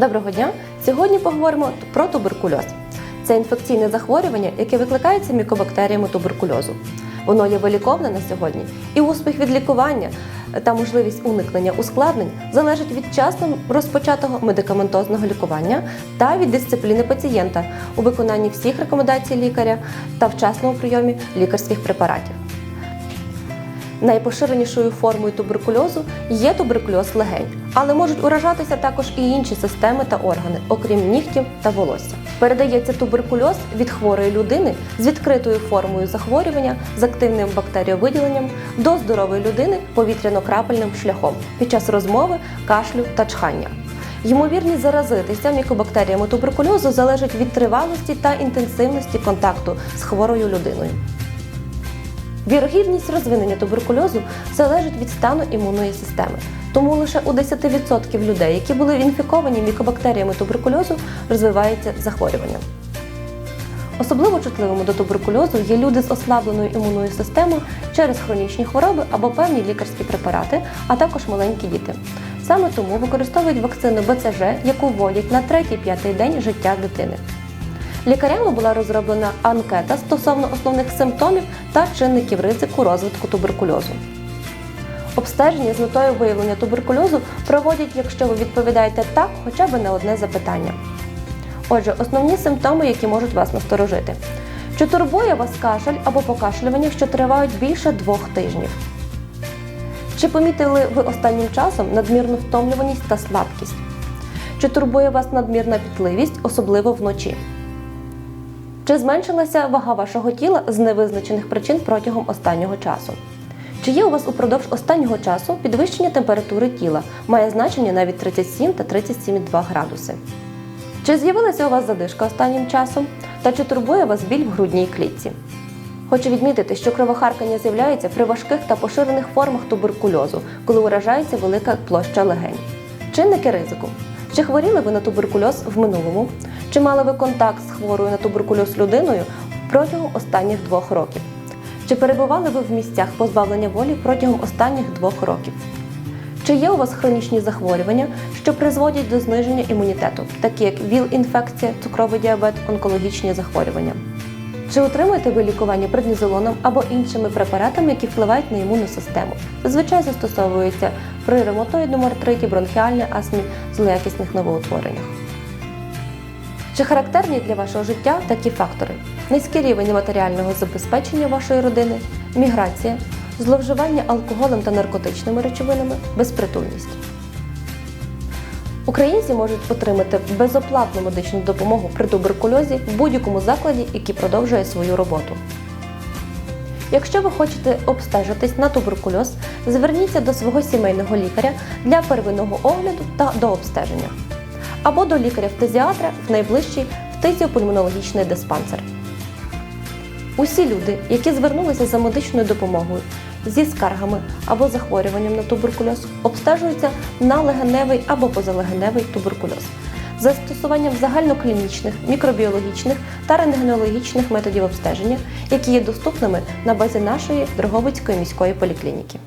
Доброго дня! Сьогодні поговоримо про туберкульоз. Це інфекційне захворювання, яке викликається мікобактеріями туберкульозу. Воно є виліковне на сьогодні, і успіх від лікування та можливість уникнення ускладнень залежить від вчасно розпочатого медикаментозного лікування та від дисципліни пацієнта у виконанні всіх рекомендацій лікаря та вчасному прийомі лікарських препаратів. Найпоширенішою формою туберкульозу є туберкульоз легень, але можуть уражатися також і інші системи та органи, окрім нігтів та волосся. Передається туберкульоз від хворої людини з відкритою формою захворювання з активним бактеріовиділенням до здорової людини повітряно-крапельним шляхом під час розмови, кашлю та чхання. Ймовірність заразитися мікобактеріями туберкульозу залежить від тривалості та інтенсивності контакту з хворою людиною. Вірогідність розвинення туберкульозу залежить від стану імунної системи. Тому лише у 10% людей, які були інфіковані мікобактеріями туберкульозу, розвивається захворювання. Особливо чутливими до туберкульозу є люди з ослабленою імунною системою через хронічні хвороби або певні лікарські препарати, а також маленькі діти. Саме тому використовують вакцину БЦЖ, яку вводять на 3-5 день життя дитини. Лікарями була розроблена анкета стосовно основних симптомів та чинників ризику розвитку туберкульозу. Обстеження з метою виявлення туберкульозу проводять, якщо ви відповідаєте так, хоча б на одне запитання. Отже, основні симптоми, які можуть вас насторожити. Чи турбує вас кашель або покашлювання, що тривають більше двох тижнів? Чи помітили ви останнім часом надмірну втомлюваність та слабкість? Чи турбує вас надмірна пітливість, особливо вночі? Чи зменшилася вага вашого тіла з невизначених причин протягом останнього часу? Чи є у вас упродовж останнього часу підвищення температури тіла, має значення навіть 37 та 37,2 градуси? Чи з'явилася у вас задишка останнім часом? Та чи турбує вас біль в грудній клітці? Хочу відмітити, що кровохаркання з'являється при важких та поширених формах туберкульозу, коли уражається велика площа легень. Чинники ризику. Чи хворіли ви на туберкульоз в минулому? Чи мали ви контакт з хворою на туберкульоз людиною протягом останніх двох років? Чи перебували ви в місцях позбавлення волі протягом останніх двох років? Чи є у вас хронічні захворювання, що призводять до зниження імунітету, такі як ВІЛ-інфекція, цукровий діабет, онкологічні захворювання? Чи отримуєте ви лікування преднізолоном або іншими препаратами, які впливають на імунну систему? Зазвичай застосовуються при ревматоїдному артриті, бронхіальній астмі, злоякісних новоутвореннях. Чи характерні для вашого життя такі фактори: низький рівень матеріального забезпечення вашої родини, міграція, зловживання алкоголем та наркотичними речовинами, безпритульність? Українці можуть отримати безоплатну медичну допомогу при туберкульозі в будь-якому закладі, який продовжує свою роботу. Якщо ви хочете обстежитись на туберкульоз, зверніться до свого сімейного лікаря для первинного огляду та до обстеження або до лікаря-фтезіатра в найближчий фтизіопульмонологічний диспансер. Усі люди, які звернулися за медичною допомогою зі скаргами або захворюванням на туберкульоз, обстежуються на легеневий або позалегеневий туберкульоз застосуванням загальноклінічних, мікробіологічних та рентгенологічних методів обстеження, які є доступними на базі нашої Дрогобицької міської поліклініки.